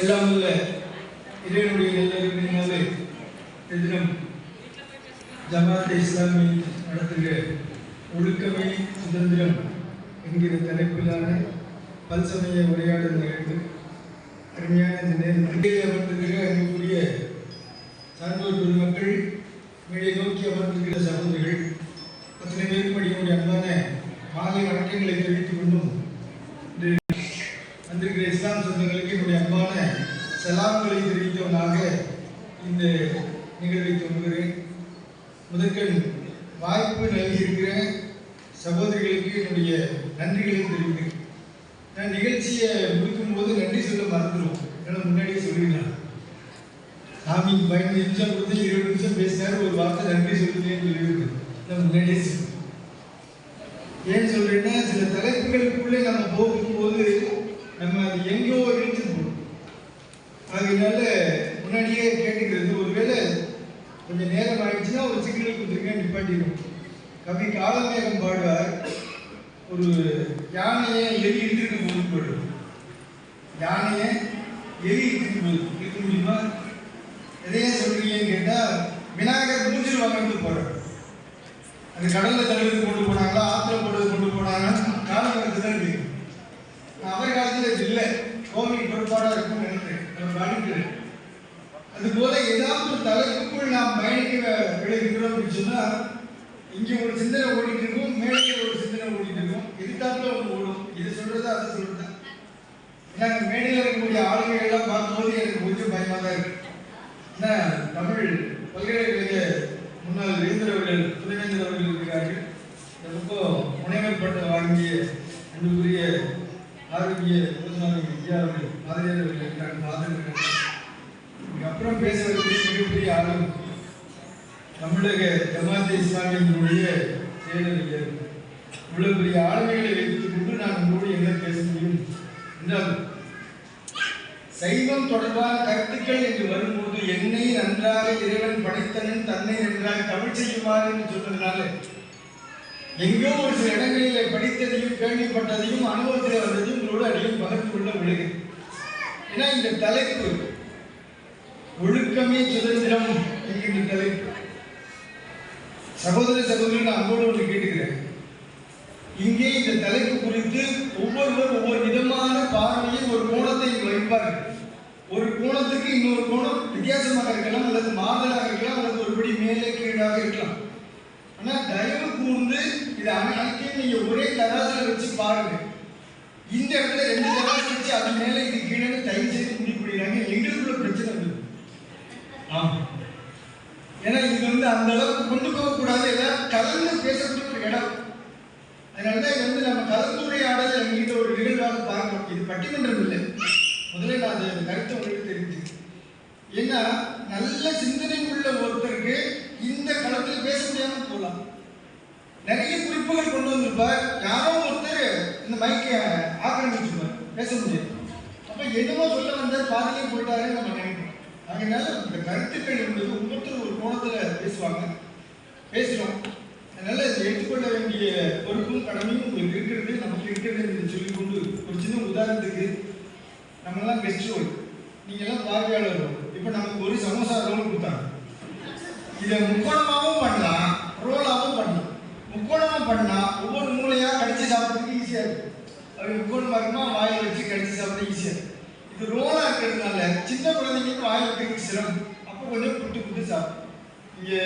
எல்லாம் உள்ள இறைவனுடைய நல்லறிவினாலே எதிரும் ஜமாத் இஸ்லாமி நடத்துகிற ஒழுக்கமே சுதந்திரம் என்கிற தலைப்பிலான பல்சமய உரையாடல் நிகழ்வு அருமையான இந்த நேரத்தில் அமர்ந்திருக்கிற அன்புக்குரிய சான்றோர் பெருமக்கள் மேலே நோக்கி அமர்ந்திருக்கிற சகோதரிகள் அத்தனை பேருக்கும் என்னுடைய அன்பான மாலை வணக்கங்களை தெரிவித்துக் கொண்டும் வந்திருக்கிற இஸ்லாம் சொந்தங்களுக்கு என்னுடைய அன்பான சலாம்களை தெரிவித்தவனாக இந்த நிகழ்வை துவங்குகிறேன் முதற்கண் வாய்ப்பு நல்கியிருக்கிற சகோதரிகளுக்கு என்னுடைய நன்றிகளை தெரிவிக்கிறேன். நான் நிகழ்ச்சியை முடித்து போது நன்றி சொல்ல மறந்துடும் ஏன்னா முன்னாடியே சொல்லிடலாம். சாமி பதினஞ்சு நிமிஷம் கொடுத்து இருபது நிமிஷம் பேசினாரு ஒரு வார்த்தை நன்றி சொல்லுங்கன்னு சொல்லியிருக்கு நான் முன்னாடியே சொல்லுவேன் ஏன் சொல்றேன்னா சில தலைப்புகளுக்குள்ளே நம்ம போகும்போது நம்ம அது எங்கேயோ இழுத்து போடும் அதனால முன்னாடியே கேட்டுக்கிறது ஒருவேளை கொஞ்சம் நேரம் ஆயிடுச்சுன்னா ஒரு சிக்னல் கொடுத்துருக்கேன் நிப்பாட்டிடும் கவி காலமேகம் பாடுவார் ஒரு யானையை எரி இழுத்துட்டு போட்டு போடும் யானையை எலி இழுத்துட்டு போகுது. இழுக்க முடியுமா? எதையே சொல்றீங்கன்னு கேட்டால் விநாயகர் மூஞ்சிருவாங்கன்னு போறாரு. அந்த கடலில் தழுவுறது கொண்டு போனாங்களா ஆத்துல போடுறது கொண்டு போனாங்கன்னா காலகட்டத்தில் தான் இருக்கு நான் அவர் காலத்தில் இல்லை. கோவில் பொறுப்பாடாக இருக்கும் நினைக்கிறேன். நம்ம கவனிக்கிறேன் அதுபோல ஏதாவது ஒரு தலைப்புக்குள் நாம் பயணிக்க விளைவிக்கிறோம் அப்படின்னு சொன்னால் இங்கே ஒரு சிந்தனை ஓடிட்டு இருக்கும் மேலே ஒரு சிந்தனை ஓடிட்டு இருக்கும். எதிர்த்தாப்புல ஒன்று ஓடும்? இது சொல்றது அதை சொல்றது எனக்கு மேடையில் இருக்கக்கூடிய ஆளுமை எல்லாம் பார்க்கும்போது எனக்கு கொஞ்சம் பயமாக தான் இருக்கு. ஏன்னா தமிழ் பல்கலைக்கழக முன்னாள் வேந்தர் அவர்கள் துணைவேந்தர் அவர்கள் இருக்கிறார்கள். ரொம்ப பக்கம் முனைவர் பட்டம் வாங்கிய அன்புக்குரிய ஆரோக்கிய யோசனாவை வித்யா அவர்கள் ஆசிரியர் அவர்கள் இருக்கிறாங்க பார்த்துருக்காங்க அப்புறம் பேசுவதற்கு மிகப்பெரிய ஆளும் தமிழக ஜமாத் இஸ்லாமியினுடைய செயலர் இவ்வளவு பெரிய ஆளுமைகளை வைத்துக் கொண்டு நான் உங்களோடு என்ன பேச முடியும் என்றால் சைவம் தொடர்பான கருத்துக்கள் என்று வரும்போது என்னை நன்றாக இறைவன் படைத்தனன் தன்னை நன்றாக தமிழ் செய்யுமாறு என்று சொன்னதுனால எங்கோ ஒரு சில இடங்களிலே படித்ததையும் கேள்விப்பட்டதையும் அனுபவத்தில் வந்ததையும் உங்களோடு அதிகம் பகிர்ந்து கொள்ள விழுகிறேன் ஏன்னா இந்த தலைப்பு ஒழுக்கமே சுதந்திரம் என்கின்ற தலைப்பு. சகோதர சகோதரி நான் அன்போடு ஒன்று கேட்டுக்கிறேன். இங்கே இந்த தலைப்பு குறித்து ஒவ்வொருவர் ஒவ்வொரு விதமான பார்வையை ஒரு கோணத்தை வைப்பார்கள். ஒரு கோணத்துக்கு இன்னொரு கோணம் வித்தியாசமாக இருக்கலாம் அல்லது மாறுதலாக இருக்கலாம் அல்லது ஒருபடி மேலே கீழாக இருக்கலாம். ஆனால் தயவு கூர்ந்து இது அனைத்தையும் நீங்கள் ஒரே தராசில் வச்சு பாருங்க. இந்த இடத்துல ரெண்டு தராசு வச்சு அது மேலே இது கீழே தயவு செய்து முடிவு பண்ணிடுறாங்க எங்களுக்குள்ள பிரச்சனை இருக்குது ஆமாம் ஏன்னா இது வந்து அந்த அளவுக்கு கொண்டு போகக்கூடாது. எல்லாம் கலந்து பேசக்கூடிய ஒரு இடம். அதனாலதான் இது வந்து நம்ம கலந்துரையாடல் என்கிட்ட ஒரு நிகழ்வாக பார்க்கணும். இது பட்டிமன்றம் இல்லை. முதல்ல நான் அந்த கருத்தை உங்களுக்கு தெரிஞ்சு ஏன்னா நல்ல சிந்தனை உள்ள ஒருத்தருக்கு இந்த களத்தில் பேச முடியாம போகலாம். நிறைய குறிப்புகள் கொண்டு வந்திருப்பார். யாரோ ஒருத்தர் இந்த மைக்கை ஆக்கிரமிச்சிருப்பார். பேச முடியாது. அப்ப என்னமோ சொல்ல வந்தார் பாதிலே போயிட்டாருன்னு நம்ம நினைக்கிறோம். அதனால இந்த கருத்துக்கள் என்பது ஒவ்வொருத்தரும் ஒரு கோணத்துல பேசுவாங்க. பேசுறோம். அதனால இதை எடுத்துக்கொள்ள வேண்டிய பொறுப்பும் கடமையும் உங்களுக்கு இருக்கிறது. நமக்கு இருக்கிறது என்று சொல்லிக்கொண்டு ஒரு சின்ன உதாரணத்துக்கு நம்மலாம் கெஸ்ட் ரோல் நீங்க பார்வையாளர் ரோல் இப்போ நமக்கு ஒரு சமோசா ரோல் கொடுத்தாங்க. இதை முக்கோணமாகவும் பண்ணலாம் ரோலாகவும் பண்ணலாம். முக்கோணமாக பண்ணால் ஒவ்வொரு மூலையாக கடிச்சு சாப்பிட்றதுக்கு ஈஸியாக இருக்கும். அப்படி முக்கோணமாக இருக்குமா? வாயில் வச்சு கடிச்சு சாப்பிட ஈஸியாக இருக்கும். இது ரோலாக இருக்கிறதுனால சின்ன குழந்தைங்களுக்கு வாயில் வைக்கிறதுக்கு சிரமம். அப்போ கொஞ்சம் புட்டு புட்டு சாப்பிடும். இங்கே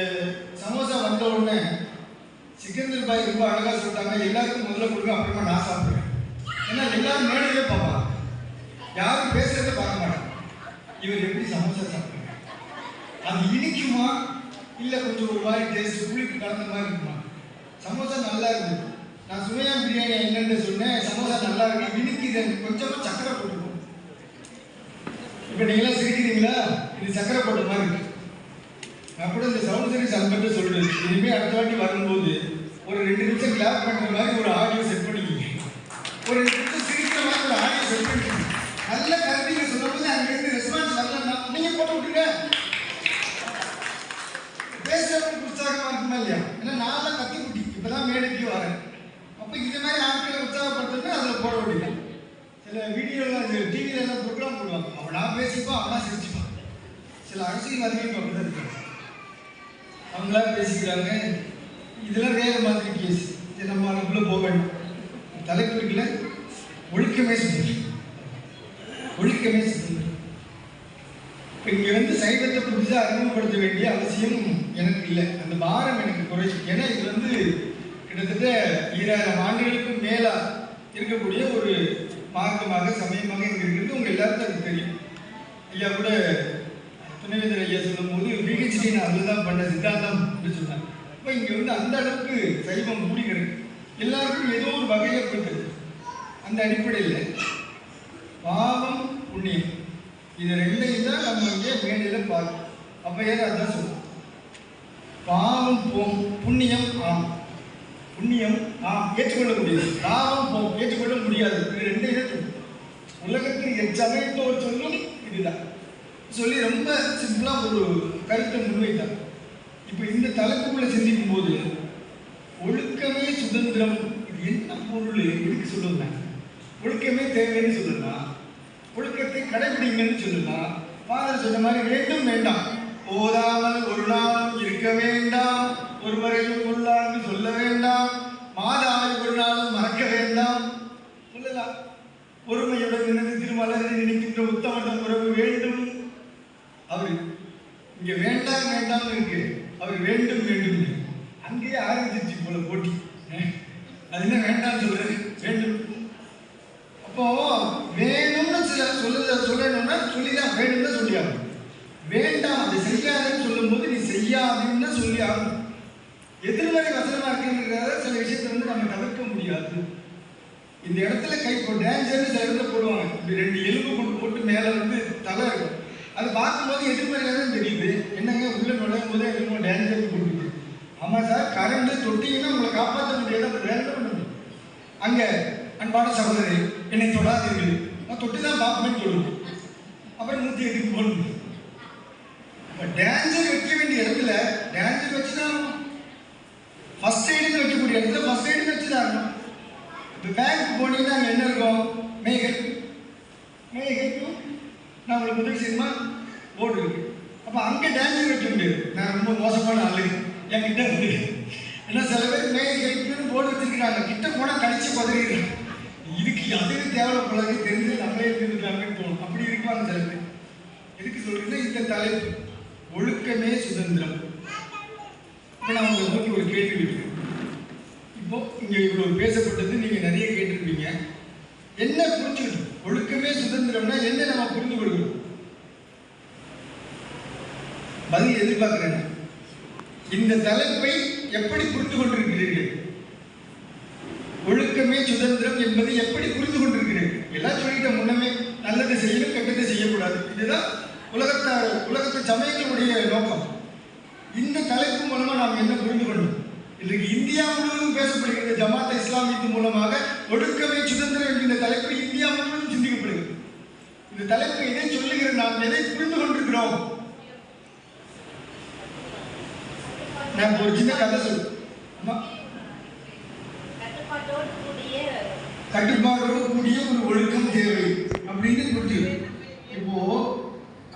சமோசா வந்த உடனே சிக்கந்தர் பாய் ரொம்ப அழகாக சொல்லிட்டாங்க. எல்லாருக்கும் முதல்ல கொடுங்க அப்புறமா நான் சாப்பிடுவேன். ஏன்னா எல்லாரும் மேடையிலே பார்ப்பாங்க. யாரும் பேசுறத பார்க்க மாட்டாங்க. இவர் எப்படி சமோசா சாப்பிடுறாங்க அது இனிக்குமா? இல்லை கொஞ்சம் ஒரு மாதிரி டேஸ்ட் புளிப்பு கலந்த மாதிரி இருக்குமா? சமோசா நல்லா இருக்குது நான் சுவையா பிரியாணி என்னென்னு சொன்னேன். சமோசா நல்லா இருக்கு. இனிக்குது. கொஞ்சமாக சக்கரை போட்டுக்கணும். இப்போ நீங்களாம் சிரிக்கிறீங்களா? இது சக்கரை போட்ட மாதிரி இருக்கு. நான் கூட இந்த சவுண்ட் சர்வீஸ் அன்பட்டு சொல்றேன். இனிமேல் அடுத்த வாட்டி வரும்போது ஒரு ரெண்டு நிமிஷம் கிளாப் பண்ற மாதிரி ஒரு ஆடியோ செட் பண்ணிக்கிங்க. ஒரு ரெண்டு நிமிஷம் சிரிக்கிற மாதிரி ஒரு ஆடியோ செட் பண்ணிக்கிங்க. நல்ல கருத்துங்க சொல்லும்போது அங்கிருந்து ரெஸ்பான்ஸ் வரலன்னா நீங்க போட்டு விட்டுருங்க. பேசுறவங்களுக்கு உற்சாகமா இருக்குமா இல்லையா? ஏன்னா நான்லாம் கத்தி குட்டி இப்பதான் மேடைக்கு வரேன் அப்ப இது மாதிரி ஆட்களை உற்சாகப்படுத்தணும்னா அதுல போட வேண்டியது சில வீடியோலாம் டிவியில எல்லாம் ப்ரோக்ராம் போடுவாங்க. அவனா பேசிப்பா அவனா சிரிச்சுப்பான். சில அரசியல்வாதிகள் அப்படிதான் இருக்காங்க. அவங்களா பேசிக்கிறாங்க. இதெல்லாம் வேற மாதிரி கேஸ் இது நம்ம அதுக்குள்ள போக வேண்டும். தலைப்பு இருக்குல்ல ஒழுக்கமே சுத்தம் ஒழுக்கமே சுத்தம் இப்போ இங்கே வந்து சைவத்தை புதுசாக அறிமுகப்படுத்த வேண்டிய அவசியம் எனக்கு இல்லை. அந்த பாரம் எனக்கு குறைச்சி ஏன்னா இது வந்து கிட்டத்தட்ட ஈராயிரம் ஆண்டுகளுக்கு மேலாக இருக்கக்கூடிய ஒரு மார்க்கமாக சமயமாக இங்கே இருக்கிறது உங்கள் எல்லாருக்கும் அது தெரியும். ஐயா கூட துணைவேந்தர் ஐயா சொல்லும்போது பிஹெச்டி நான் அதில் தான் பண்ண சித்தாந்தம் அப்படின்னு சொன்னாங்க இப்போ இங்கே வந்து அந்த அளவுக்கு சைவம் மூடி கிடக்கு. எல்லாருக்கும் ஏதோ ஒரு வகையை போயிட்டு அந்த அடிப்படையில் பாவம் புண்ணியம். இது ரெண்டையும் தான் நம்ம இங்கே மேடையில் பார்க்கணும் அப்போ ஏன் அதான் சொல்லுவோம் பாவம் போம் புண்ணியம் ஆம். புண்ணியம் ஆம். ஏற்றுக்கொள்ள முடியாது பாவம் போம் ஏற்றுக்கொள்ள முடியாது. இது ரெண்டையும் தான் சொல்லுவோம் உலகத்தில் எச்சமயத்தோர் சொல்லும் இதுதான். சொல்லி ரொம்ப சிம்பிளாக ஒரு கருத்தை முன்வைத்தார் இப்போ இந்த தலைப்புக்குள்ளே சிந்திக்கும் போது ஒழுக்கமே சுதந்திரம் இது என்ன பொருள் எதுக்கு சொல்லுங்க? ஒழுக்கமே தேவைன்னு சொல்லலாம் ஒழுக்கத்தை கடைபிடிங்கன்னு சொல்லலாம் ஃபாதர் சொன்ன மாதிரி வேண்டும் வேண்டாம். போதாமல் ஒரு நாளும் இருக்க வேண்டாம். ஒருவரையும் கொள்ளான்னு சொல்ல வேண்டாம். மாதாவை ஒரு நாளும் மறக்க வேண்டாம். சொல்லலாம் பொறுமையுடன் நினைந்து திருமலரை நினைக்கின்ற உத்தமட்ட உறவு வேண்டும். அவர் இங்கே வேண்டாம் வேண்டாம் இருக்கு. அவர் வேண்டும் வேண்டும். அங்கேயே ஆரம்பிச்சிருச்சு போல போட்டி. அது என்ன வேண்டாம் சொல்றது வேண்டும். அப்போ வேணும்னு சில சொல்லுத சொல்லணும்னா சொல்லிதான் வேணும்னு சொல்லி ஆகணும் வேண்டாம் அதை செய்யாதுன்னு சொல்லும்போது நீ செய்யாதுன்னு தான் சொல்லி ஆகணும். எதிர்மறை வசனமா இருக்குங்கிறத சில விஷயத்தை வந்து நம்ம தவிர்க்க முடியாது. இந்த இடத்துல கை இப்போ டேஞ்சர்னு சில இடத்துல போடுவாங்க. இப்படி ரெண்டு எலும்பு கொண்டு போட்டு மேலே வந்து தலை இருக்கும். அது பார்க்கும்போது எதிர்மறையாக தெரியுது. என்னங்க உள்ள நுழையும் போது என்னமோ டேஞ்சர் கொடுக்குது ஆமாம் சார் கரண்ட் தொட்டிங்கன்னா உங்களை காப்பாற்ற முடியாது அப்போ வேற பண்ண அங்கே அன்பான சகோதரி என்னை தொடாதீர்கள். நான் தொட்டி தான் பார்ப்பேன்னு சொல்லுவேன் அப்புறம் நூற்றி எட்டுக்கு போகணும் இப்போ டேஞ்சர் வைக்க வேண்டிய இடத்துல டேஞ்சர் வச்சு தான் ஃபர்ஸ்ட் எய்டுன்னு வைக்கக்கூடிய இடத்துல ஃபஸ்ட் எய்டுன்னு வச்சு தான் இப்போ பேங்க் போனீங்கன்னா அங்கே என்ன இருக்கும்? மே ஹெல்ப் நான் உங்களுக்கு உதவி செய்யுமா போர்டு அப்போ அங்கே டேஞ்சர் வைக்க முடியாது. நான் ரொம்ப மோசமான ஆளு. என்கிட்ட வந்து ஏன்னா சில பேர் மே ஹெல்ப்னு போர்டு வச்சிருக்கிறாங்க கிட்ட போனால் கடிச்சு பதறிடுறாங்க. இதுக்கு அதுவே தேவை பழகு தெரிஞ்சு நம்மளே இருந்துருக்காங்கன்னு தோணும் அப்படி இருப்பாங்க சில பேர். எதுக்கு சொல்றீங்கன்னா இந்த தலைப்பு ஒழுக்கமே சுதந்திரம். இப்போ நான் உங்களை நோக்கி ஒரு கேள்வி வைக்கிறேன் இப்போ இங்கே இவ்வளோ பேசப்பட்டது நீங்கள் நிறைய கேட்டிருப்பீங்க. என்ன புரிஞ்சுக்கிட்டு ஒழுக்கமே சுதந்திரம்னா என்ன நம்ம புரிந்து கொள்கிறோம்? பதில் எதிர்பார்க்கிறேன். இந்த தலைப்பை எப்படி புரிந்து கொண்டிருக்கிறீர்கள்? ஒழுக்கமே சுதந்திரம் என்பதை எப்படி புரிந்து கொண்டிருக்கிறீர்கள்? எல்லாம் சொல்லிட்ட முன்னமே நல்லதை செய்யணும் கெட்டதை செய்யக்கூடாது. இதுதான் உலகத்தார் உலகத்து சமயங்களுடைய நோக்கம். இந்த தலைப்பு மூலமா நாம் என்ன புரிந்து கொண்டோம் இன்றைக்கு இந்தியா முழுவதும் பேசப்படுகிற ஜமாத் இஸ்லாமியத்து மூலமாக ஒழுக்கம் சுதந்திரம் என்கின்ற தலைப்பு இந்தியா முழுவதும் சிந்திக்கப்படுகிறது இந்த தலைப்பு எதை சொல்லுகிற நாம் எதை புரிந்து கொண்டிருக்கிறோம்? நான் ஒரு சின்ன கதை சொல்லு. ஆமா கூடிய கட்டுப்பாடோடு கூடிய ஒரு ஒழுக்கம் தேவை அப்படின்னு புரிஞ்சு. இப்போ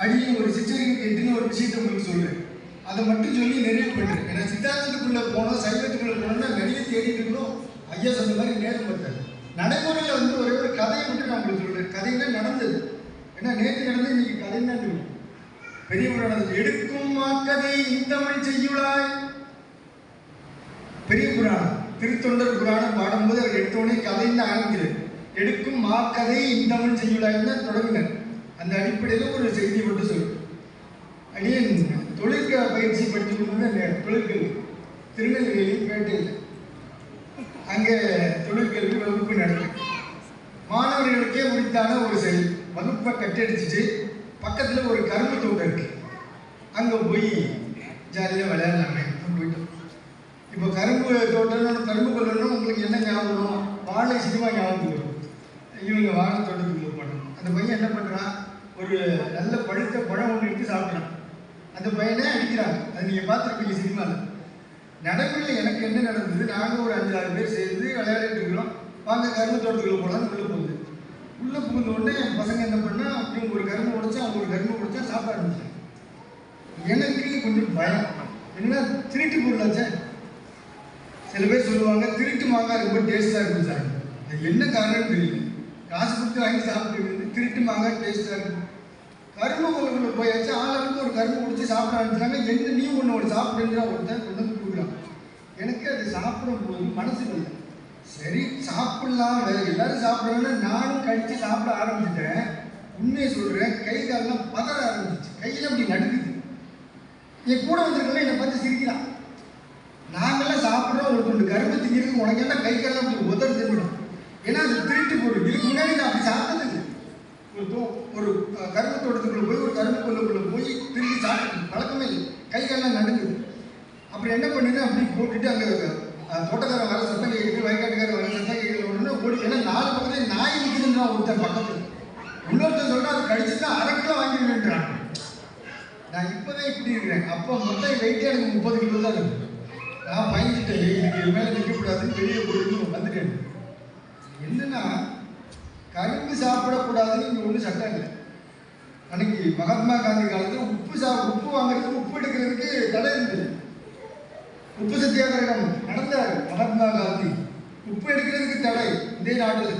அடியை ஒரு சிற்றறிவு கேட்டுன்னு ஒரு விஷயத்தை உங்களுக்கு சொல்றேன். அதை மட்டும் சொல்லி நிறைவு பண்ணுறேன் ஏன்னா சித்தாந்தத்துக்குள்ள போனோம் சைவத்துக்குள்ள போனோம்னா நிறைய தேடிட்டு இருக்கணும் ஐயா சொன்ன மாதிரி நேரம் பார்த்தாரு நடைமுறையில் வந்து ஒரே ஒரு கதையை மட்டும் நான் உங்களுக்கு சொல்றேன். கதைன்னா நடந்தது. ஏன்னா நேற்று நடந்து இன்னைக்கு கதை தான் இருக்கும் பெரிய எடுக்கும் மாக்கதை இந்தமிழ் செய்யுளாய். பெரிய புராணம் திருத்தொண்டர் புராணம் பாடும்போது அவர் எடுத்தோடனே கதைன்னு ஆரம்பிக்கிறது எடுக்கும் மாக்கதை இந்தமிழ் செய்யுளாய்ன்னு தான் தொடங்கினார் அந்த அடிப்படையில் ஒரு செய்தி மட்டும் சொல்லு. அடியன் தொழிற்க பயிற்சி படித்து கொடுத்தது தொழிற்கல்வி திருநெல்வேலி பேட்டையில். அங்கே தொழிற்கல்வி வகுப்பு நடக்கும் மாணவர்களுக்கே உரித்தான ஒரு செயல் வகுப்பை கட்டடிச்சுட்டு பக்கத்தில் ஒரு கரும்பு தோட்டம் இருக்கு. அங்கே போய் ஜாலியாக விளையாடலாமே போயிட்டோம். இப்போ கரும்பு தோட்டம்னு கரும்பு கொள்ளணும் உங்களுக்கு என்ன ஞாபகம் வரும்? வாழை சினிமா ஞாபகம் வரும். இவங்க வாழை தோட்டத்துக்கு மூவ் பண்ணணும் அந்த பையன் என்ன பண்ணுறான் ஒரு நல்ல பழுத்த பழம் ஒன்று எடுத்து சாப்பிட்றான். அந்த பையனே அடிக்கிறாங்க அது நீங்கள் பார்த்துருப்பீங்க சினிமாவில் நடைமுறையில் எனக்கு என்ன நடந்தது? நாங்கள் ஒரு அஞ்சு ஆறு பேர் சேர்ந்து விளையாடிட்டு இருக்கிறோம். வாங்க கரும்பு தோட்டத்துக்குள்ள போகலான்னு உள்ளே போகுது. உள்ளே புகுந்த உடனே என் பசங்க என்ன பண்ணா இவங்க ஒரு கரும்பு உடைச்சா அவங்க ஒரு கரும்பு உடைச்சா சாப்பிட ஆரம்பிச்சாங்க எனக்கு கொஞ்சம் பயம். என்னன்னா திருட்டு பொருளாச்சே சில பேர் சொல்லுவாங்க திருட்டு மாங்காய் ரொம்ப டேஸ்ட்டாக இருக்கும் சார். அது என்ன காரணம் தெரியல. காசு கொடுத்து வாங்கி சாப்பிட்டு திருட்டு மாங்காய் டேஸ்ட்டாக இருக்கும். கரும்பு கொள்ளுக்குள்ள போயாச்சு ஆளுக்கு ஒரு கரும்பு குடிச்சு சாப்பிட ஆரம்பிச்சாங்க. என்ன நீ ஒன்று ஒரு சாப்பிடுங்கிற ஒருத்தன் கொண்டு வந்து கொடுக்குறான். எனக்கு அது சாப்பிடும் போது மனசு இல்லை சரி சாப்பிடலாம் வேற எல்லாரும் சாப்பிட்றாங்கன்னா நானும் கடிச்சு சாப்பிட ஆரம்பிச்சிட்டேன். உண்மையை சொல்கிறேன் கை காலெல்லாம் பதற ஆரம்பிச்சிச்சு. கையில் அப்படி நடுக்குது என் கூட வந்திருக்கவங்க என்னை பார்த்து சிரிக்கிறான். நாங்கெல்லாம் சாப்பிட்றோம் ஒரு கொண்டு கரும்பு திங்கிறதுக்கு உனக்கு என்ன கை காலெல்லாம் அப்படி உதறு தெரிஞ்சிடும் ஏன்னா அது திருட்டு போடும் இதுக்கு முன்னாடி நான் அப்படி சாப்பிட்டது ஒரு ஒரு கரும்பு தோட்டத்துக்குள்ள போய் ஒரு கரும்பு கொல்லுக்குள்ள போய் திரும்பி சாப்பிட்டு பழக்கமே இல்லை. கை காலெல்லாம் நடுங்குது. அப்புறம் என்ன பண்ணிடுது அப்படி போட்டுட்டு அங்கே தோட்டக்காரன் வர சத்தம் கேட்குது வயக்காட்டுக்காரன் வர சத்தம் கேட்குற ஒன்று ஓடி ஏன்னா நாலு பக்கத்துல நாய் நிற்குதுன்றான் ஒருத்தன் பக்கத்தில். இன்னொருத்தன் சொல்றான் அது கடிச்சுட்டா அரை கிலோ வாங்கிடுவேன்றான். நான் இப்போதான் இப்படி இருக்கிறேன். அப்போ மொத்தம் வெயிட்டே எனக்கு முப்பது கிலோ தான் இருக்கும் நான் பயந்துட்டேன். "ஏய், இதுக்கு மேலே நிற்கக்கூடாதுன்னு வெளியே போயிட்டு வந்துட்டேன். என்னன்னா கரும்பு சாப்பிடக்கூடாதுன்னு இங்கே ஒன்றும் சட்டம் இல்லை. அன்னைக்கு மகாத்மா காந்தி காலத்தில் உப்பு சா உப்பு வாங்குறதுக்கு உப்பு எடுக்கிறதுக்கு தடை இருந்தது. உப்பு சத்தியாகிரகம் நடந்தார் மகாத்மா காந்தி. உப்பு எடுக்கிறதுக்கு தடை இதே நாட்டில்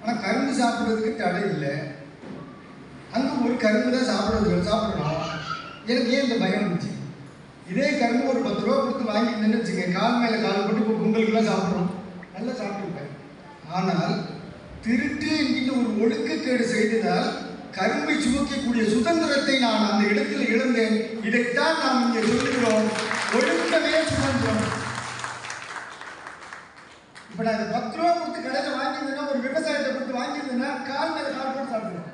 ஆனால் கரும்பு சாப்பிட்றதுக்கு தடை இல்லை. அங்கே ஒரு கரும்பு தான் சாப்பிட்றது சாப்பிடணும். எனக்கு ஏன் இந்த பயம் இருந்துச்சு இதே கரும்பு ஒரு பத்து ரூபா கொடுத்து வாங்கிட்டு வச்சுங்க கால் மேலே கால் போட்டு இப்போ பொங்கலுக்குலாம் சாப்பிட்றோம் நல்லா சாப்பிட்டுருப்பேன். ஆனால் திருட்டு என்கின்ற ஒரு ஒழுக்கக்கேடு செய்ததால் கரும்பை சுமக்கக்கூடிய சுதந்திரத்தை நான் அந்த இடத்தில் இழந்தேன். இதைத்தான் நாம் இங்கே சொல்லுகிறோம். ஒழுக்கமே சுதந்திரம் இப்போ நான் இந்த பத்து ரூபா கொடுத்து கடையில் வாங்கியிருந்தேன்னா ஒரு விவசாயத்தை கொடுத்து வாங்கியிருந்தேன்னா கால் மேல கால் போட்டு சாப்பிடுவோம்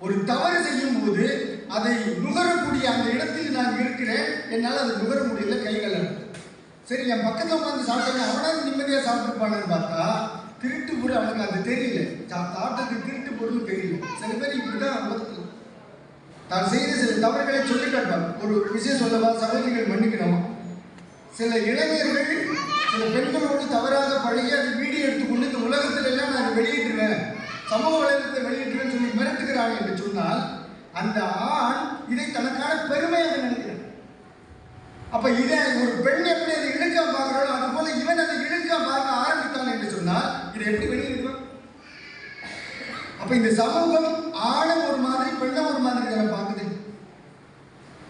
ஒரு தவறு செய்யும் போது அதை நுகரக்கூடிய அந்த இடத்தில் நான் இருக்கிறேன். என்னால் அதை நுகர முடியல கைகள் சரி என் பக்கத்தில் உட்காந்து சாப்பிட்டேன் அவனாவது நிம்மதியாக சாப்பிட்டுருப்பானு பார்த்தா திருட்டு பொருள் அவனுக்கு அது தெரியல. சா- திருட்டு பொருள் தெரியல. சில பேர் இப்படி தான் தான் செய்த சில தவறுகளை சொல்லி காட்டுவாங்க ஒரு விஷயம் சொல்லவா? சகோதரிகள் மன்னிக்கணும்? சில இளைஞர்கள் சில பெண்களோடு தவறாக பழகி அதை வீடியோ எடுத்துக்கொண்டு இந்த உலகத்துல எல்லாம் நான் வெளியிட்டுருவேன். சமூக வலைதளத்தை வெளியிட்டுருவேன் சொல்லி மிரட்டுகிறாள் என்று சொன்னால் அந்த ஆண் இதை தனக்கான பெருமையாக நினைக்கிறான். அப்ப இதை ஒரு பெண் எப்படி அதை இழுக்க பார்க்கிறாளோ அது போல இவன் அதை இழுக்க பார்க்க ஆரம்பித்தான் என்று சொன்னால் இதை எப்படி வெளியிடுவான்? அப்ப இந்த சமூகம் ஆணை ஒரு மாதிரி பெண்ணை ஒரு மாதிரி பார்க்குது.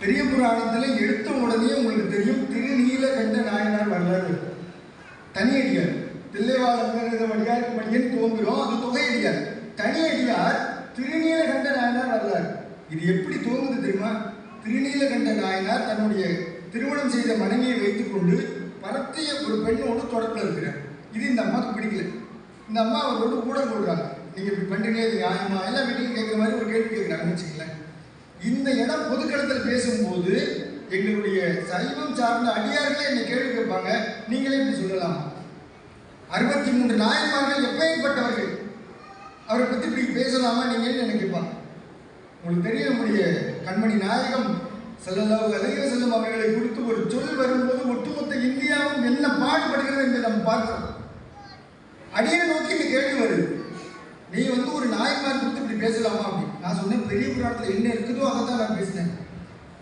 பெரிய புராணத்துல எடுத்த உடனே உங்களுக்கு தெரியும் திருநீல கண்ட நாயனார் வரலாறு. தனியடியார் தில்லைவாழங்கிறது வழியாருக்கு மணியன் துவங்குறோம் அது தொகையடியார் தனியடியார் திருநீலகண்ட நாயனார் வரலாறு. இது எப்படி தோங்குது தெரியுமா? திருநீலகண்ட நாயனார் தன்னுடைய திருமணம் செய்த மனைவியை வைத்துக்கொண்டு பரத்திய ஒரு பெண்ணோடு தொடர்பில் இருக்கிறார். இது இந்த அம்மாவுக்கு பிடிக்கல. இந்த அம்மா அவரோடு ஊடகம் கொள்றாங்க நீங்கள் இப்படி பண்ணுறீங்க இது நியாயமா? எல்லா வீட்டுக்கும் கேட்குற மாதிரி ஒரு கேள்வி கேட்குறாங்கன்னு வச்சுக்கலேன் இந்த இடம் பொதுக்களத்தில் பேசும்போது எங்களுடைய சைவம் சார்ந்த அடியார்களே என்னை கேள்வி கேட்பாங்க. நீங்களே இப்படி சொல்லலாமா. அறுபத்தி மூன்று நாயன்மார்கள் எப்பேற்பட்டவர்கள்? அவரை பற்றி இப்படி பேசலாமா? நீங்கள் என்ன கேட்பாங்க உங்களுக்கு தெரியும் நம்முடைய கண்மணி நாயகம் செல்லலாவு அலைய செல்லும் அவர்களை குறித்து ஒரு சொல் வரும்போது ஒட்டுமொத்த இந்தியாவும் என்ன பாடுபடுகிறது என்று நம்ம பார்க்கிறோம். அடியை நோக்கி இந்த கேள்வி வருது. நீ வந்து ஒரு நாயன்மார் கொடுத்து இப்படி பேசலாமா அப்படி? நான் சொன்னேன் பெரிய புராணத்தில் என்ன இருக்குதோ அதை தான் நான் பேசினேன்.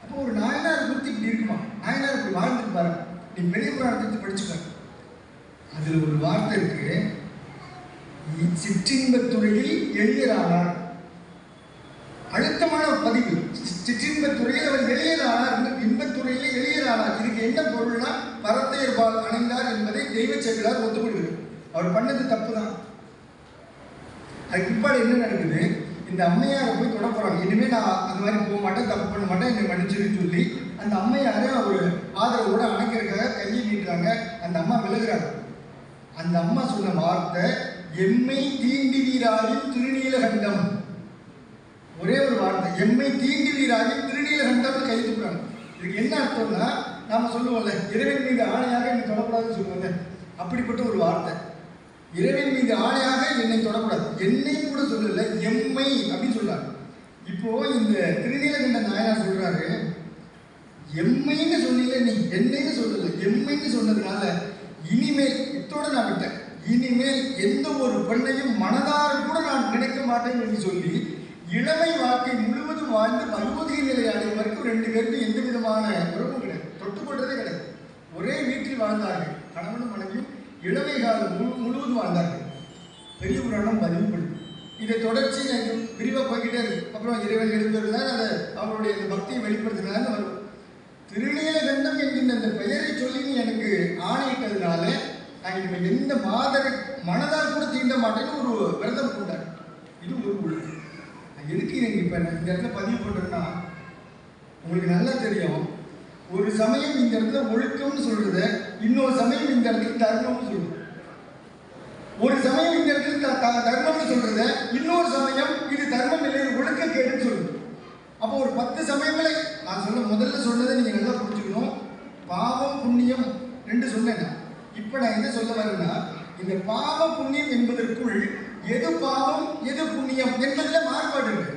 அப்போ ஒரு நாயனார் குறித்து இப்படி இருக்குமா? நாயனார் இப்படி வாழ்ந்துட்டு பாரு. நீ பெரிய புராணத்தை எடுத்து படிச்சுக்க. அதில் ஒரு வார்த்தை இருக்கு. இ- சிற்றின்பத் துறையில் எளியரானார் அழுத்தமான பதிவு. சிற்றின்பத்துறையில் சிற்றின்பத் துறையில் அவர் எளியரானார் இன்ப- இன்பத் துறையில் எளியரானார் இதுக்கு என்ன பொருள்னா பரத்தையர்பால் அணைந்தார் என்பதை தெய்வ செவிலார் ஒத்துக்கொள்கிறார். அவர் பண்ணது தப்பு தான் அதுக்கு பிற்பாடு என்ன நடக்குது? இந்த அம்மையாரை போய் தொட போகிறாங்க இனிமேல் நான் அந்த மாதிரி போக மாட்டேன் தப்பு பண்ண மாட்டேன் என்னை மன்னிச்சுன்னு சொல்லி அந்த அம்மையாரை ஒரு ஆதரவோட அணைக்கிறதுக்காக கையை நீட்டுறாங்க. அந்த அம்மா விலகுறாங்க. அந்த அம்மா சொன்ன வார்த்தை எம்மை தீண்டிவீராயின் திருநீலகண்டம். ஒரே ஒரு வார்த்தை எம்மை தீண்டுவீராயின் திருநீலகண்டம்னு கை தூக்குறாங்க. இதுக்கு என்ன அர்த்தம்னா நாம் சொல்லுவோம்ல இறைவன் மீது ஆணையாக என்னை தொடக்கூடாதுன்னு சொல்லுவோம்ல. அப்படிப்பட்ட ஒரு வார்த்தை. இறைவன் மீது ஆணையாக என்னை தொடக்கூடாது. என்னை கூட சொல்லல எம்மை அப்படின்னு சொல்றாரு இப்போ இந்த திருநீலகண்ட நாயனார் சொல்றாரு எம்மைன்னு சொன்னீங்க நீ என்னைன்னு சொல்லல எம்மைன்னு சொன்னதுனால இனிமேல் இத்தோட நான் விட்டேன். இனிமேல் எந்த ஒரு பெண்ணையும் மனதார கூட நான் நினைக்க மாட்டேன் என்று சொல்லி இளமை வாழ்க்கை முழுவதும் வாழ்ந்து பருவதிய நிலை அடையும் வரைக்கும் ரெண்டு பேருக்கும் எந்த விதமான உறவும் இளமை காலம் முழு முழுவதும் வாழ்ந்தார்கள். பெரிய புராணம் பதிவுப்படுது இதை தொடர்ச்சி நான் விரிவாக போய்கிட்டே இருக்கு. அப்புறம் இறைவன் எழுதுவதுதான் அதை அவருடைய அந்த பக்தியை வெளிப்படுத்தினாலும் வரும் திருநீலகண்டம் என்கின்ற அந்த பெயரை சொல்லி எனக்கு ஆணையிட்டதுனால நான் இனிமேல் எந்த மாதரை மனதால் கூட தீண்ட மாட்டேன்னு ஒரு விரதம் கொண்டார். இது ஒரு ஒழுக்கம் நான் எதுக்கு எனக்கு இப்போ இந்த இடத்துல பதிவு பண்ணுறேன்னா உங்களுக்கு நல்லா தெரியும். ஒரு சமயம் இந்த இடத்துல ஒழுக்கம்னு சொல்கிறத இன்னொரு சமயம் இந்த இடத்துக்கு தர்மம்னு சொல்லுவோம் ஒரு சமயம் இந்த இடத்துக்கு த- தர்மம்னு சொல்றத இன்னொரு சமயம் இது தர்மம் இல்லை ஒழுக்க கேடுன்னு சொல்லுவோம் அப்போ ஒரு பத்து சமயங்களை நான் சொல்ல முதல்ல சொன்னதை நீங்க நல்லா புரிஞ்சுக்கணும். பாவம் புண்ணியம் ரெண்டு சொன்னேன் இப்போ நான் என்ன சொல்ல வரேன்னா இந்த பாவ புண்ணியம் என்பதற்குள் எது பாவம் எது புண்ணியம் என்பதுல மாறுபாடு இருக்கு.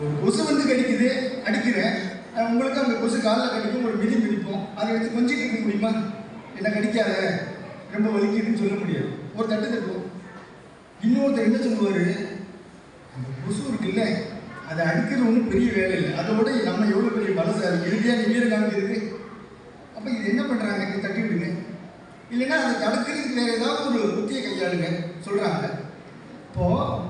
ஒரு கொசு வந்து கடிக்குது அடிக்கிறேன் உங்களுக்கு அந்த கொசு காலில் கடிக்கும் ஒரு மிதி மிதிப்போம். அதை எடுத்து கொஞ்சம் இருக்க முடியுமா? என்ன கடிக்காத? ரொம்ப வலிக்குதுன்னு சொல்ல முடியாது. ஒரு தட்டு தட்டுவோம். இன்னொருத்தர் என்ன சொல்லுவார்? அந்த கொசு இருக்குல்ல அதை அடிக்கிறது ஒன்றும் பெரிய வேலை இல்லை. அதோட நம்ம எவ்வளோ பெரிய பலசாரி இறுதியாக நீ காமிக்கிறது அப்போ இது என்ன பண்ணுறாங்க இங்கே தட்டி விடுங்க. இல்லைன்னா அதை தடுக்கிறதுக்கு வேறு ஏதாவது ஒரு புத்தியை கையாளுங்க. சொல்கிறாங்க இப்போது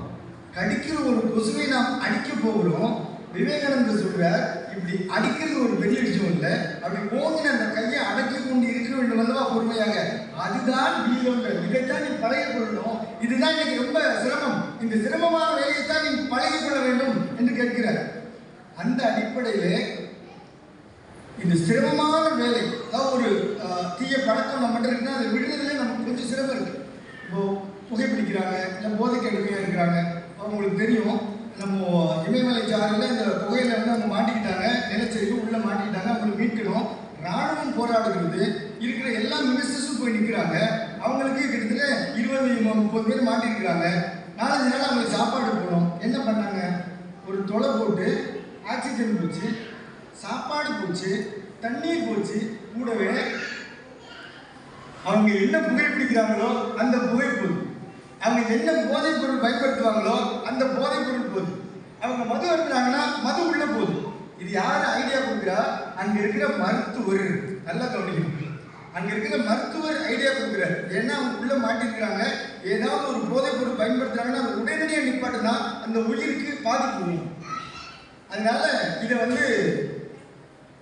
கடிக்கிற ஒரு கொசுவை நாம் அடிக்க போகிறோம். விவேகானந்தர் சொல்கிறார் இப்படி அடிக்கிறது ஒரு பெரிய விஷயம் இல்லை. அப்படி ஓங்கின அந்த கையை அடக்கி கொண்டு இருக்க வேண்டும் அல்லவா பொறுமையாக அதுதான் வீரங்கள் இதைத்தான் நீ பழகி கொள்ளணும் இதுதான் இன்னைக்கு ரொம்ப சிரமம். இந்த சிரமமான வேலையைத்தான் நீ பழகி கொள்ள வேண்டும் என்று கேட்கிறார். அந்த அடிப்படையிலே இந்த சிரமமான வேலை. அதாவது ஒரு தீய பழக்கம் நம்மகிட்ட இருக்குன்னா அதை விடுறதுல நமக்கு கொஞ்சம் சிரமம் இருக்கு. இப்போ புகைப்பிடிக்கிறாங்க இல்லை போதைக்கு அடிமையாக இருக்கிறாங்க. அவங்களுக்கு தெரியும். நம்ம இமயமலை சாலையில் இந்த புகையில வந்து அவங்க மாட்டிக்கிட்டாங்க நிலச்சரிவு உள்ள மாட்டிக்கிட்டாங்க அவங்களை மீட்கணும். ராணுவம் போராடுகிறது. இருக்கிற எல்லா மினிஸ்டர்ஸும் போய் நிற்கிறாங்க அவங்களுக்கு கிட்டத்தட்ட இருபது முப்பது பேர் மாட்டிருக்கிறாங்க. நாலஞ்சு நாள் அவங்களுக்கு சாப்பாடு போனோம் என்ன பண்ணாங்க? ஒரு தொலை போட்டு ஆக்சிஜன் போச்சு சாப்பாடு போச்சு தண்ணீர் போச்சு. கூடவே அவங்க என்ன புகைப்பிடிக்கிறாங்களோ அந்த புகை போகுது. அவங்க என்ன போதைப் பொருள் பயன்படுத்துவாங்களோ அந்த போதைப் பொருள் போகுது அவங்க மது அருந்துறாங்கன்னா மது உள்ள போகுது இது யார் ஐடியா கொடுக்குறா? அங்க இருக்கிற மருத்துவர். நல்லா கவனிக்கணும். அங்க இருக்கிற மருத்துவர் ஐடியா கொடுக்குறாரு. ஏன்னா அவங்க உள்ள மாட்டிருக்கிறாங்க. ஏதாவது ஒரு போதைப் பொருள் பயன்படுத்துறாங்கன்னா அது உடனடியாக நிப்பாட்டுனா அந்த உயிருக்கு பாதிப்பு அதனால இதை வந்து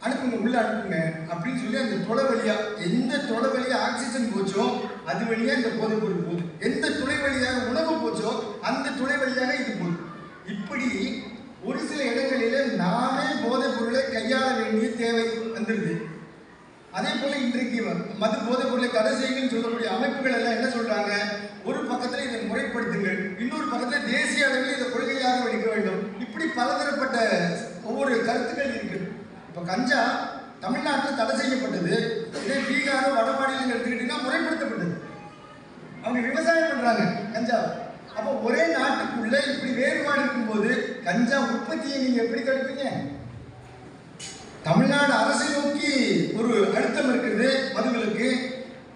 அனுப்புங்க உள்ள அனுப்புங்க அப்படின்னு சொல்லி அந்த தொலை வழியா எந்த தொலை வழியா ஆக்சிஜன் போச்சோ அது வழியா இந்த போதைப் பொருள் போகுது. எந்த துளை வழியாக உணவு போச்சோ அந்த துளை வழியாக இது போகும் இப்படி ஒரு சில இடங்களிலே நாமே போதைப் பொருளை கையாள வேண்டிய தேவை வந்துருது அதே போல இன்றைக்கு மது போதைப் பொருளை தடை செய்யுங்கன்னு சொல்லக்கூடிய அமைப்புகள் எல்லாம் என்ன சொல்றாங்க? ஒரு பக்கத்துல இதை முறைப்படுத்துங்கள் இன்னொரு பக்கத்துல தேசிய அளவில் இதை கொள்கையாக வைக்க வேண்டும். இப்படி பலதரப்பட்ட ஒவ்வொரு கருத்துக்கள் இருக்கு. இப்ப கஞ்சா தமிழ்நாட்டில் தடை செய்யப்பட்டது. இதே பீகார் வட மாநிலங்கள் எடுத்துக்கிட்டீங்கன்னா முறைப்படுத்தப்பட்டது. அவங்க விவசாயம் பண்றாங்க கஞ்சா. அப்போ ஒரே நாட்டுக்குள்ள இப்படி வேறுபாடு இருக்கும்போது கஞ்சா உற்பத்தியை நீங்க எப்படி தடுப்பீங்க? தமிழ்நாடு அரசை நோக்கி ஒரு அழுத்தம் இருக்குது மதுகளுக்கு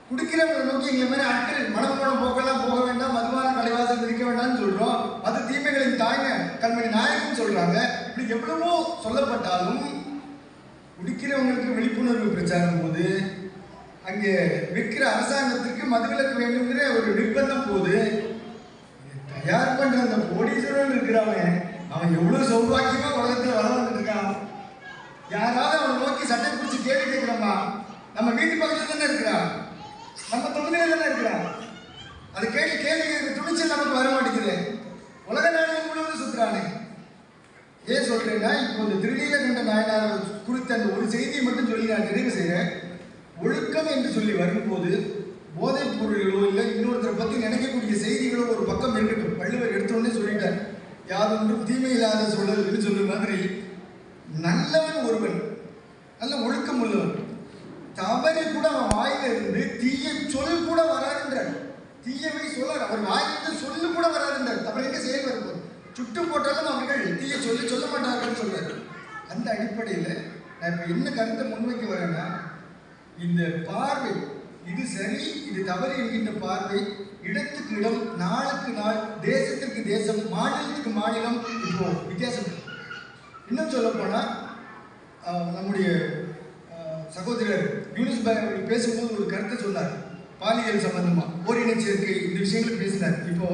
குடிக்கிறவங்களை நோக்கி எங்களை மாதிரி ஆட்கள் மனம் போன போக்கெல்லாம் போக வேண்டாம் மதுவான கலைவாசல் இருக்க வேண்டாம்னு சொல்றோம். மது தீமைகளின் தாய்ங்க கண்மணி நாயகன் சொல்றாங்க. இப்படி எவ்வளவோ சொல்லப்பட்டாலும் குடிக்கிறவங்களுக்கு விழிப்புணர்வு பிரச்சாரம் போது அங்கே விற்கிற அரசாங்கத்திற்கு மதுவிலக்கு வேண்டுங்கிற ஒரு நிர்பந்தம் போது தயார் பண்ற அந்த கோடீஸ்வரன் இருக்கிறவன் அவன் எவ்வளவு சௌபாக்கியமா உலகத்துல வள வந்துட்டு இருக்கான் யாராவது அவனை நோக்கி சட்டை பிடிச்சி கேள்வி கேட்கிறோமா நம்ம வீட்டு பக்கத்துல தானே இருக்கிறான் நம்ம தொகுதியில தானே இருக்கிறான் அது கேள்வி கேள்வி கேட்கிற துணிச்சல் நமக்கு வர மாட்டேங்குது. உலக நாடுகள் முழுவதும் சுத்துறானே. ஏன் சொல்றேன்னா இப்போ இந்த திருநீலகண்ட நாயனார் குறித்த அந்த ஒரு செய்தியை மட்டும் சொல்லி நான் நிறைவு செய்கிறேன் ஒழுக்கம் என்று சொல்லி வரும்போது போதைப் பொருள்களோ இல்லை இன்னொருத்தரை பற்றி நினைக்கக்கூடிய செய்திகளோ ஒரு பக்கம் இருக்கட்டும். வள்ளுவர் எடுத்தோடனே சொல்லிட்டார் யாதொன்றும் தீமை இல்லாத சொல்லல் சொல்லும் மாதிரி நல்லவன் ஒருவன் நல்ல ஒழுக்கம் உள்ளவன் தவறு கூட அவன் வாயில இருந்து தீய சொல் கூட வராதுன்றார் தீயவை சொல்ல அவர் வாயிலிருந்து சொல்லு கூட வராதுன்றார் தவறு செயல் வரும்போது? சுட்டு போட்டாலும் அவர்கள் தீய சொல்லி சொல்ல மாட்டார்கள் சொல்றாரு. அந்த அடிப்படையில் நான் இப்போ என்ன கருத்தை முன்வைக்க வரேன்னா இந்த பார்வை இது சரி இது தவறு என்கின்ற பார்வை இடத்துக்கு இடம் நாளுக்கு நாள் தேசத்திற்கு தேசம் மாநிலத்துக்கு மாநிலம் இப்போ வித்தியாசம். இன்னும் சொல்ல போனால் நம்முடைய சகோதரர் யூனிஸ் பாய் அவர்கள் பேசும்போது ஒரு கருத்தை சொன்னார் பாலியல் சம்பந்தமாக ஓரின சேர்க்கை இந்த விஷயங்களை பேசினார். இப்போ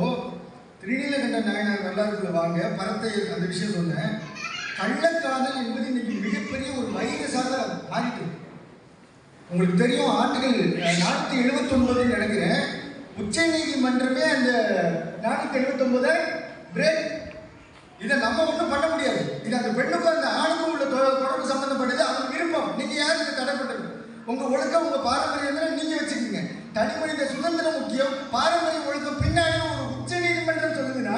திருநீலகண்ட நாயனார் வரலாறுக்குள்ள வாங்க பரத்தை அந்த விஷயம் சொன்னேன். கள்ளக்காதல் என்பது இன்னைக்கு மிகப்பெரிய ஒரு வைரஸாக மாறிட்டு உங்களுக்கு தெரியும் ஆண்டுகள். நானூற்றி எழுபத்தொன்பது நினைக்கிறேன். உச்ச நீதிமன்றமே அந்த நானூற்றி எழுபத்தொன்பதை பிரேக் இதை நம்ம ஒன்றும் பண்ண முடியாது. இது அந்த பெண்ணுக்கும் அந்த ஆணுக்கும் உள்ள தொடர்பு சம்பந்தப்பட்டது. அவங்க விருப்பம். நீங்க யார் இதை தடை உங்க ஒழுக்கம் உங்க பாரம்பரியம் நீங்கள் நீங்க வச்சுக்கோங்க. தனி மனித சுதந்திரம் முக்கியம். பாரம்பரிய ஒழுக்கம் பின்னாடி ஒரு உச்ச நீதிமன்றம் சொல்லுதுன்னா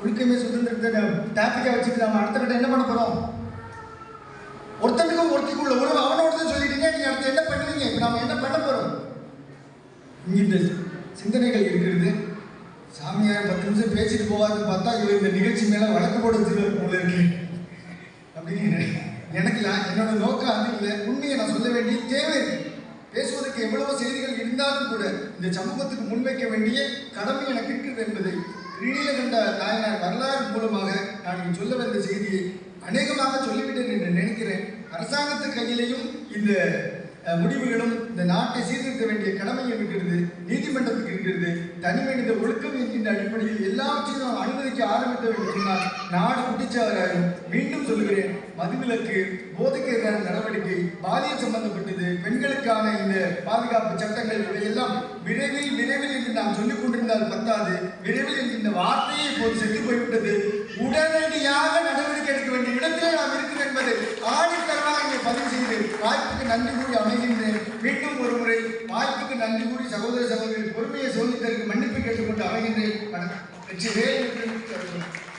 ஒழுக்கமே சுதந்திரத்தை டாபிக்கா வச்சுட்டு அடுத்த கட்டம் என்ன பண்ண போறோம் ஒருத்தனுக்கும் ஒருத்திக்கும் உள்ள உறவு அவனை ஒருத்தன் என்ன பண்ணுவீங்க இப்போ நாம் என்ன பண்ண போகிறோம் இங்க இந்த சிந்தனைகள் இருக்கிறது. சாமியார் பத்து நிமிஷம் பேசிட்டு போவாருன்னு பார்த்தா இவர் இந்த நிகழ்ச்சி மேலே வழக்கு போட போல இருக்கு. அப்படின்னு எனக்கு நான் என்னோட நோக்கம் அது இல்லை. உண்மையை நான் சொல்ல வேண்டிய தேவை. இருக்கு பேசுவதற்கு எவ்வளவோ செய்திகள் இருந்தாலும் கூட இந்த சமூகத்துக்கு முன்வைக்க வேண்டிய கடமை எனக்கு இருக்கிறது என்பதை திருநீலகண்ட நாயனார் வரலாறு மூலமாக நான் இங்கு சொல்ல வந்த செய்தியை அநேகமாக சொல்லிவிட்டேன் என்று நினைக்கிறேன். அரசாங்கத்து கையிலையும் இந்த முடிவுகளும் இந்த நாட்டை சீர்திருத்த வேண்டிய கடமை இருக்கிறது நீதிமன்றத்துக்கு இருக்கிறது. தனி மனித ஒழுக்கம் என்கின்ற அடிப்படையில் எல்லாவற்றையும் நாம் அனுமதிக்க ஆரம்பித்தோம் என்று சொன்னால் நாடு குட்டிச்சாவராயும் மீண்டும் சொல்லுகிறேன் மதுவிலக்கு போதைக்கு எதிரான நடவடிக்கை பாலியல் சம்பந்தப்பட்டது பெண்களுக்கான இந்த பாதுகாப்பு சட்டங்கள் இவையெல்லாம் விரைவில் விரைவில் என்று நாம் சொல்லிக் கொண்டிருந்தால் பத்தாது. விரைவில் என்கின்ற வார்த்தையை இப்போது செத்து போய்விட்டது. உடனடியாக நடவடிக்கை எடுக்க வேண்டிய இடத்திலே நாம் இருக்கிறோம் என்பதை ஆணித்தரமாக இங்கே பதிவு செய்து வாய்ப்புக்கு நன்றி கூறி அமைகின்றேன். மீண்டும் ஒரு முறை வாய்ப்புக்கு நன்றி கூறி சகோதர சகோதரி பொறுமையை சோதித்தற்கு மன்னிப்பு கேட்டுக்கொண்டு அமைகின்றேன். வணக்கம். வெற்றி வேறு